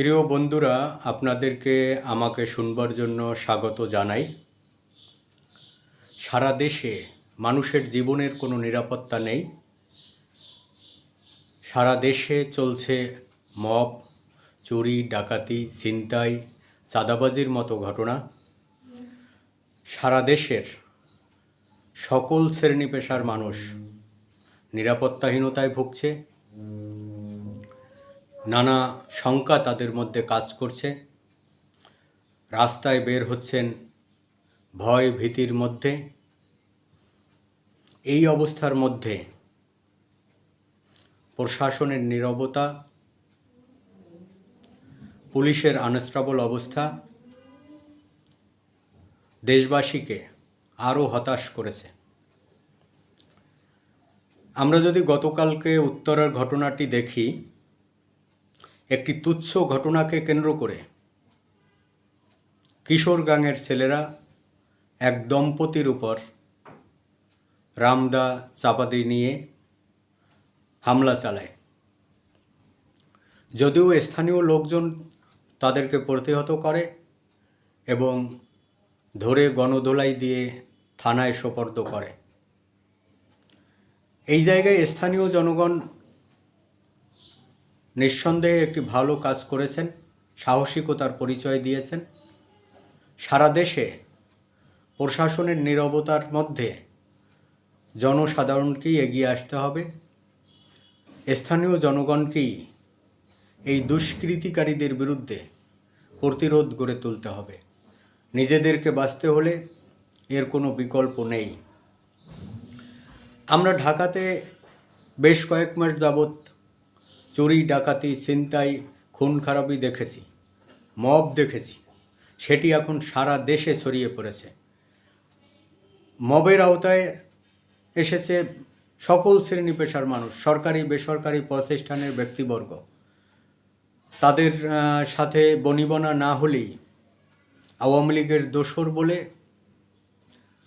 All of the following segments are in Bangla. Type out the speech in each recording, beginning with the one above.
প্রিয় বন্ধুরা, আপনাদেরকে আমাকে শুনবার জন্য স্বাগত জানাই। সারা দেশে মানুষের জীবনের কোনো নিরাপত্তা নেই। সারা দেশে চলছে মপ চুরি, ডাকাতি, ছিনতাই, চাঁদাবাজির মতো ঘটনা। সারা দেশের সকল শ্রেণি পেশার মানুষ নিরাপত্তাহীনতায় ভুগছে। নানা শঙ্কা তাদের মধ্যে কাজ করছে। রাস্তায় বের হচ্ছেন ভয় ভীতির মধ্যে। এই অবস্থার মধ্যে প্রশাসনের নীরবতা, পুলিশের আনস্ট্রাবল অবস্থা দেশবাসীকে আরও হতাশ করেছে। আমরা যদি গতকালকে উত্তরের ঘটনাটি দেখি একটি তুচ্ছ ঘটনাকে কেন্দ্র করে কিশোর গাঙের ছেলেরা এক দম্পতির উপর রামদা চাপাতি নিয়ে হামলা চালায়। যদিও স্থানীয় লোকজন তাদেরকে প্রতিহত করে এবং ধরে গণধোলাই দিয়ে থানায় সোপর্দ করে। এই জায়গায় স্থানীয় জনগণ নিঃসন্দেহে একটি ভালো কাজ করেছেন, সাহসিকতার পরিচয় দিয়েছেন। সারা দেশে প্রশাসনের নীরবতার মধ্যে জনসাধারণকেই এগিয়ে আসতে হবে। স্থানীয় জনগণকেই এই দুষ্কৃতিকারীদের বিরুদ্ধে প্রতিরোধ গড়ে তুলতে হবে। নিজেদেরকে বাঁচতে হলে এর কোনো বিকল্প নেই। আমরা ঢাকাতে বেশ কয়েক মাস যাবৎ চুরি, ডাকাতি, ছিনতাই, খুন খারাপি দেখেছি, মব দেখেছি। সেটি এখন সারা দেশে ছড়িয়ে পড়েছে। মবের আওতায় এসেছে সকল শ্রেণি পেশার মানুষ, সরকারি, বেসরকারি প্রতিষ্ঠানের ব্যক্তিবর্গ। তাদের সাথে বনিবনা না হলেই আওয়ামী লীগের দোসর বলে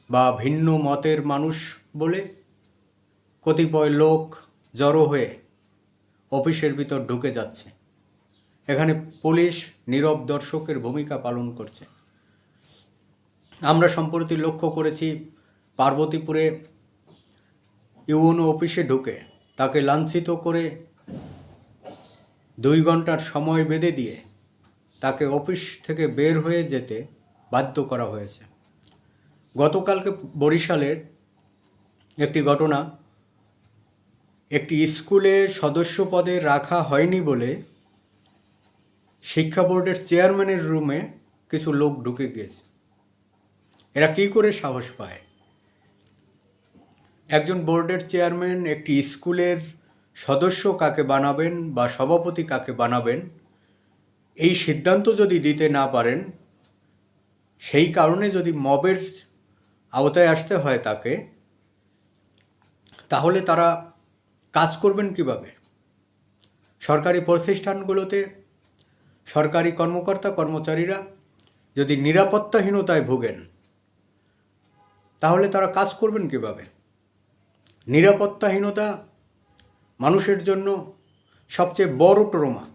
বা ভিন্ন মতের মানুষ বলে কতিপয় লোক জড়ো হয়ে অফিসের ভিতর ঢুকে যাচ্ছে। এখানে পুলিশ নীরব দর্শকের ভূমিকা পালন করছে। আমরা সম্প্রতি লক্ষ্য করেছি, পার্বতীপুরে ইউএনও অফিসে ঢুকে তাকে লাঞ্ছিত করে দুই ঘণ্টার সময় বেঁধে দিয়ে তাকে অফিস থেকে বের হয়ে যেতে বাধ্য করা হয়েছে। গতকালকে বরিশালের একটি ঘটনা একটি স্কুলে সদস্য পদে রাখা হয়নি বলে শিক্ষা বোর্ডের চেয়ারম্যানের রুমে কিছু লোক ঢুকে গেছে। এরা কী করে সাহস পায়? একজন বোর্ডের চেয়ারম্যান একটি স্কুলের সদস্য কাকে বানাবেন বা সভাপতি কাকে বানাবেন, এই সিদ্ধান্ত যদি দিতে না পারেন, সেই কারণে যদি মবের আওতায় আসতে হয় তাকে, তাহলে তারা কাজ করবেন কীভাবে? সরকারি প্রতিষ্ঠানগুলোতে সরকারি কর্মকর্তা কর্মচারীরা যদি নিরাপত্তাহীনতায় ভোগেন, তাহলে তারা কাজ করবেন কীভাবে? নিরাপত্তাহীনতা মানুষের জন্য সবচেয়ে বড় ট্রমা।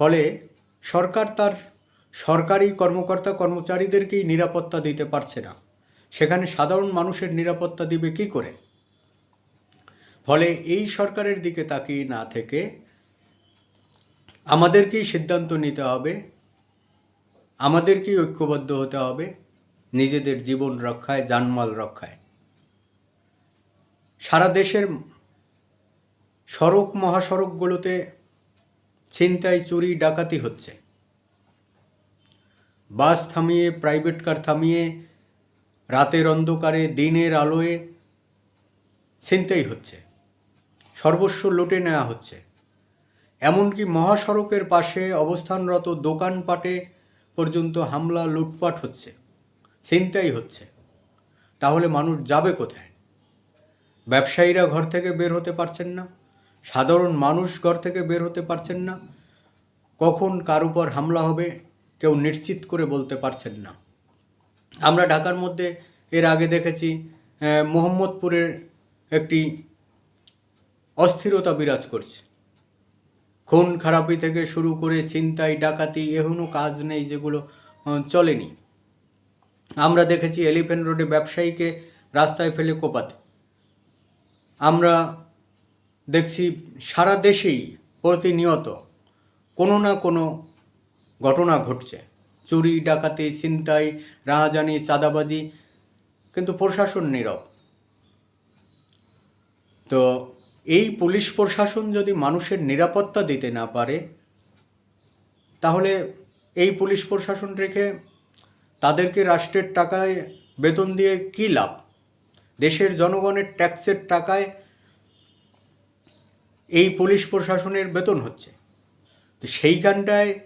ফলে সরকার তার সরকারি কর্মকর্তা কর্মচারীদেরকেই নিরাপত্তা দিতে পারছে না। সেখানে সাধারণ মানুষের নিরাপত্তা দিবে কি করে? ফলে এই সরকারের দিকে তাকিয়ে না থেকে আমাদেরকেই সিদ্ধান্ত নিতে হবে, আমাদেরকেই ঐক্যবদ্ধ হতে হবে, নিজেদের জীবন রক্ষায় জানমাল রক্ষায়। সারা দেশের সড়ক মহাসড়কগুলোতে ছিনতাই, চুরি, ডাকাতি হচ্ছে। বাস থামিয়ে, প্রাইভেট কার থামিয়ে, রাতের অন্ধকারে, দিনের আলোয় ছিনতাই হচ্ছে। সর্বস্ব লুটে নেওয়া হচ্ছে। এমনকি মহাসড়কের পাশে অবস্থানরত দোকানপাটে পর্যন্ত হামলা, লুটপাট হচ্ছে, ছিনতাই হচ্ছে। তাহলে মানুষ যাবে কোথায়? ব্যবসায়ীরা ঘর থেকে বের হতে পারছেন না, সাধারণ মানুষ ঘর থেকে বের হতে পারছেন না, কখন কার উপর হামলা হবে কেউ নিশ্চিত করে বলতে পারছেন না। আমরা ঢাকার মধ্যে এর আগে দেখেছি মোহাম্মদপুরের একটি অস্থিরতা বিরাজ করছে। খুন খারাপি থেকে শুরু করে ছিনতাই, ডাকাতি এখনও কাজ নেই যেগুলো চলেনি। আমরা দেখেছি এলিফ্যান্ট রোডে ব্যবসায়ীকে রাস্তায় ফেলে কোপাতে। আমরা দেখছি সারা দেশেই প্রতিনিয়ত কোনো না কোনো ঘটনা ঘটছে। চুরি, ডাকাতি, ছিনতাই, রাহাজানি, চাঁদাবাজি, কিন্তু প্রশাসন নীরব। তো এই পুলিশ প্রশাসন যদি মানুষের নিরাপত্তা দিতে না পারে, তাহলে এই পুলিশ প্রশাসন রেখে তাদেরকে রাষ্ট্রের টাকায় বেতন দিয়ে কী লাভ? দেশের জনগণের ট্যাক্সের টাকায় এই পুলিশ প্রশাসনের বেতন হচ্ছে। তো সেইখানটায়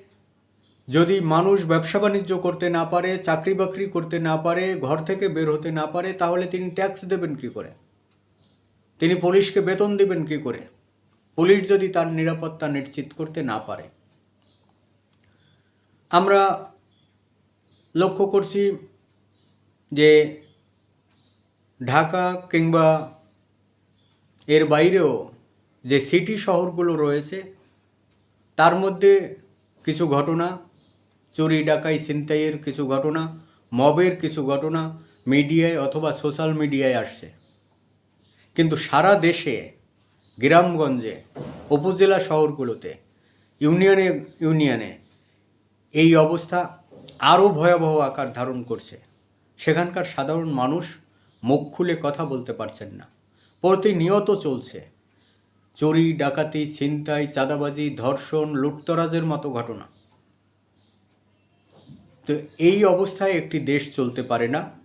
যদি মানুষ ব্যবসা বাণিজ্য করতে না পারে, চাকরি বাকরি করতে না পারে, ঘর থেকে বের হতে না পারে, তাহলে তিনি ট্যাক্স দেবেন কি করে? তিনি পুলিশকে বেতন দেবেন কি করে? পুলিশ যদি তার নিরাপত্তা নিশ্চিত করতে না পারে। আমরা লক্ষ্য করছি যে ঢাকা কিংবা এর বাইরেও যে সিটি শহরগুলো রয়েছে, তার মধ্যে কিছু ঘটনা, চুরি, ডাকাই, ছিনতাইয়ের কিছু ঘটনা, মবের কিছু ঘটনা মিডিয়ায় অথবা সোশ্যাল মিডিয়ায় আসছে। কিন্তু সারা দেশে, গ্রামগঞ্জে, উপজেলা শহরগুলোতে, ইউনিয়নে ইউনিয়নে এই অবস্থা আরও ভয়াবহ আকার ধারণ করছে। সেখানকার সাধারণ মানুষ মুখ খুলে কথা বলতে পারছেন না। প্রতিনিয়ত চলছে চুরি, ডাকাতি, ছিনতাই, চাঁদাবাজি, ধর্ষণ, লুটতরাজের মতো ঘটনা। তো এই অবস্থায় একটি দেশ চলতে পারে না।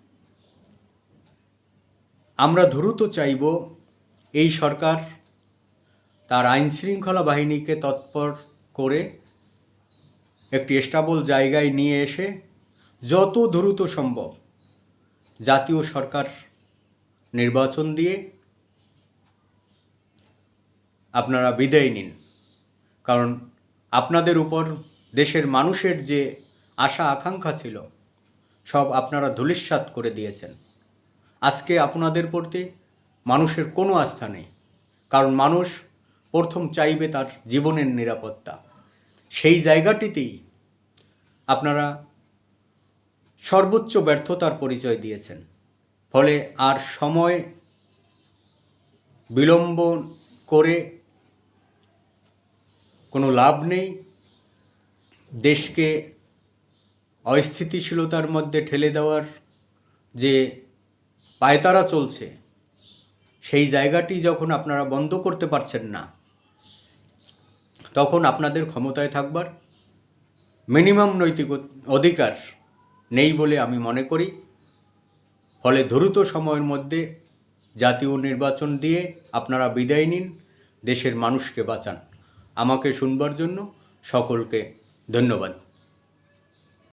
আমরা দ্রুত চাইব এই সরকার তার আইন শৃঙ্খলা বাহিনীকে তৎপর করে একটি স্টাবল জায়গায় নিয়ে এসে যত দ্রুত সম্ভব জাতীয় সরকার নির্বাচন দিয়ে আপনারা বিদায় নিন। কারণ আপনাদের উপর দেশের মানুষের যে আশা আকাঙ্ক্ষা ছিল, সব আপনারা ধূলিসাৎ করে দিয়েছেন। আজকে আপনাদের প্রতি মানুষের কোনো আস্থা নেই। কারণ মানুষ প্রথম চাইবে তার জীবনের নিরাপত্তা। সেই জায়গাটিতেই আপনারা সর্বোচ্চ ব্যর্থতার পরিচয় দিয়েছেন। ফলে আর সময় বিলম্ব করে কোনো লাভ নেই। দেশকে অস্থিতিশীলতার মধ্যে ঠেলে দেওয়ার যে পায়তারা চলছে। সেই জায়গাটি যখন আপনারা বন্ধ করতে পারছেন না, তখন আপনাদের ক্ষমতায় থাকবার মিনিমাম নৈতিক অধিকার নেই বলে আমি মনে করি। ফলে দ্রুত সময়ের মধ্যে জাতীয় নির্বাচন দিয়ে আপনারা বিদায় নিন, দেশের মানুষকে বাঁচান। আমাকে শুনবার জন্য সকলকে ধন্যবাদ।